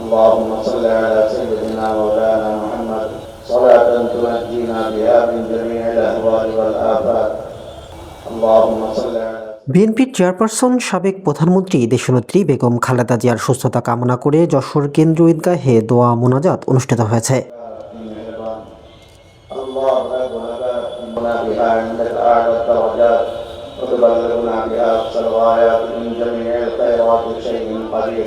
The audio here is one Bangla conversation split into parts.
اللهم صل على سيدنا مولانا محمد صلاة تنجينا بها من جميع الأهوال والآفات اللهم صل على বিএনপির চেয়ারপারসন সাবেক প্রধানমন্ত্রী দেশনেত্রী বেগম খালেদা জিয়ার সুস্থতা কামনা করে যশোর কেন্দ্রীয় ঈদগাহে দোয়া মোনাজাত অনুষ্ঠিত হয়েছে الله أكبر بها عندك أعلى الدرجات وتبلغنا بها أقصى الغايات من جميع الخيرات شيء قدير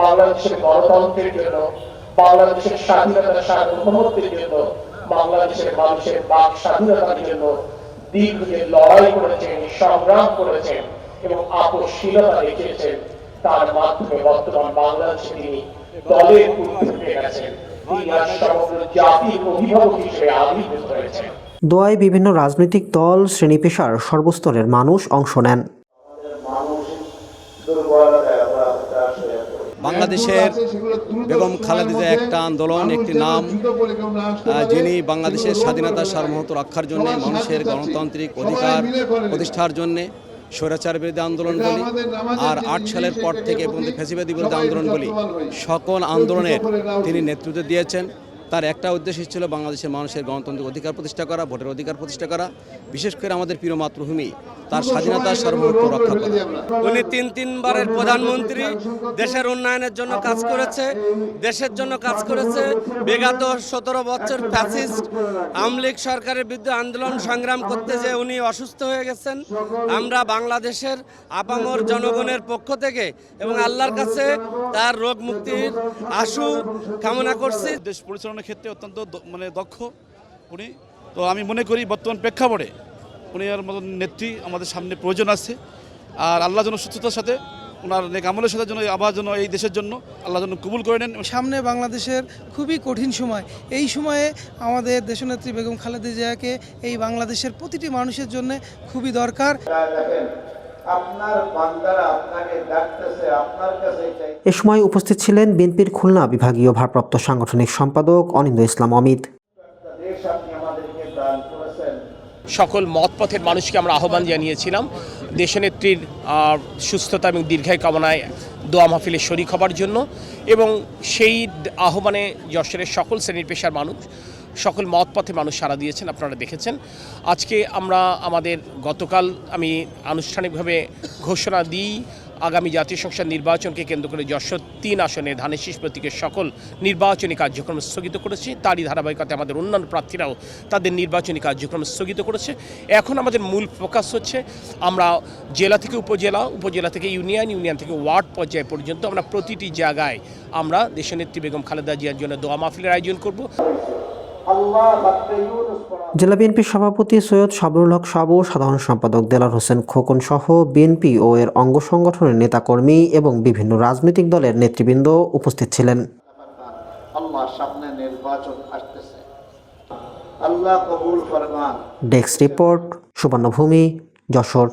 বাংলাদেশের গণতন্ত্রের জন্য বাংলাদেশের স্বাধীনতার সার্বভৌমত্বের জন্য বাংলাদেশের মানুষের বাক স্বাধীনতার জন্য দীর্ঘদিন লড়াই করেছেন সংগ্রাম করেছেন এবং আপসশীলতা দেখিয়েছেন। তার মাধ্যমে বর্তমান বাংলাদেশে তিনি দলের উঠে গেছেন। তিনি আজ সমগ্র জাতির অভিভাবক হিসেবে আবির্ভূত হয়েছেন। দোয়ায় বিভিন্ন রাজনৈতিক দল শ্রেণি পেশার সর্বস্তরের মানুষ অংশ নেন। মানসিক দুর্বলতায় আমরা হতাশ হয়ে পড়ি বাংলাদেশের বেগম খালেদা জিয়া একটা আন্দোলন একটি নাম যিনি বাংলাদেশের স্বাধীনতা সার্বভৌমত্ব রক্ষার জন্য মানুষের গণতান্ত্রিক অধিকার প্রতিষ্ঠার জন্য স্বৈরাচার বিরোধী আন্দোলন বলি আর আট সালের পর থেকে এবং ফেসিবাদী বিরোধী আন্দোলন বলি সকল আন্দোলনের তিনি নেতৃত্ব দিয়েছেন। তার একটা উদ্দেশ্য ছিল বাংলাদেশের মানুষের গণতান্ত্রিক অধিকার প্রতিষ্ঠা করা ভোটের অধিকার প্রতিষ্ঠা করা বিশেষ করে আমাদের প্রিয় মাতৃভূমি। তার স্বাধীনতা সার্বভৌমত্ব রক্ষা করা। উনি তিন তিনবারের প্রধানমন্ত্রী দেশের উন্নয়নের জন্য কাজ করেছে দেশের জন্য কাজ করেছে। বিগত সতেরো বছর ফ্যাসিস্ট আমলিগ সরকারের বিরুদ্ধে আন্দোলন সংগ্রাম করতে যে উনি অসুস্থ হয়ে গেছেন। আমরা বাংলাদেশের আপামর জনগণের পক্ষ থেকে এবং আল্লাহর কাছে তার রোগ মুক্তির আশু কামনা করছি। দেশ পরিচালনার ক্ষেত্রে অত্যন্ত মানে দক্ষ উনি। তো আমি মনে করি বর্তমান প্রেক্ষাপটে উনি আর মতন নেত্রী আমাদের সামনে প্রয়োজন আছে। আর আল্লাহ যেন সুস্থতার সাথে ওনার নেক আমলের সাথে যেন আবার যেন এই দেশের জন্য আল্লাহ যেন কবুল করে নেন। সামনে বাংলাদেশের খুবই কঠিন সময়। এই সময়ে আমাদের দেশনেত্রী বেগম খালেদা জিয়াকে এই বাংলাদেশের প্রতিটি মানুষের জন্য খুবই দরকার। আপনার বান্দারা আপনাকে ডাকতেছে আপনার কাছে এ সময় উপস্থিত ছিলেন বিএনপির খুলনা বিভাগীয় ভারপ্রাপ্ত সাংগঠনিক সম্পাদক অনিন্দ ইসলাম অমিত দেশ আপনি আমাদেরকে দান করেছেন সকল মতপথের মানুষকে আমরা আহ্বান জানিয়েছিলাম। দেশনেত্রীর সুস্থতা এবং দীর্ঘায় কামনায় দোয়া মাহফিলে শরিক হবার জন্য এবং সেই আহ্বানে যশোরের সকল শ্রেণির পেশার মানুষ, সকল মতপথে মানুষ সারা দিয়েছেন, আপনারা দেখেছেন। আজকে আমরা আমাদের গতকাল আমি আনুষ্ঠানিকভাবে ঘোষণা দিই আগামী জাতীয় সংসদ নির্বাচনকে কেন্দ্র করে যশোর তিন আসনে ধানের শীষ প্রতীকের সকল নির্বাচনী কার্যক্রম স্থগিত করেছি। তারই ধারাবাহিকতায় আমাদের অন্যান্য প্রার্থীরাও তাদের নির্বাচনী কার্যক্রম স্থগিত করেছে। এখন আমাদের মূল ফোকাস হচ্ছে, আমরা জেলা থেকে উপজেলা উপজেলা থেকে ইউনিয়ন ইউনিয়ন থেকে ওয়ার্ড পর্যায় পর্যন্ত আমরা প্রতিটি জায়গায় আমরা দেশনেত্রী বেগম খালেদা জিয়ার জন্য দোয়া মাহফিলের আয়োজন করব। জেলা বিএনপির সভাপতি সৈয়দ সাবরুল হক সাবু সাধারণ সম্পাদক দেলার হোসেন খোকন সহ বিএনপি ও এর অঙ্গ সংগঠনের নেতাকর্মী এবং বিভিন্ন রাজনৈতিক দলের নেতৃবৃন্দ উপস্থিত ছিলেন। Desk report Subarnabhumi Jessore.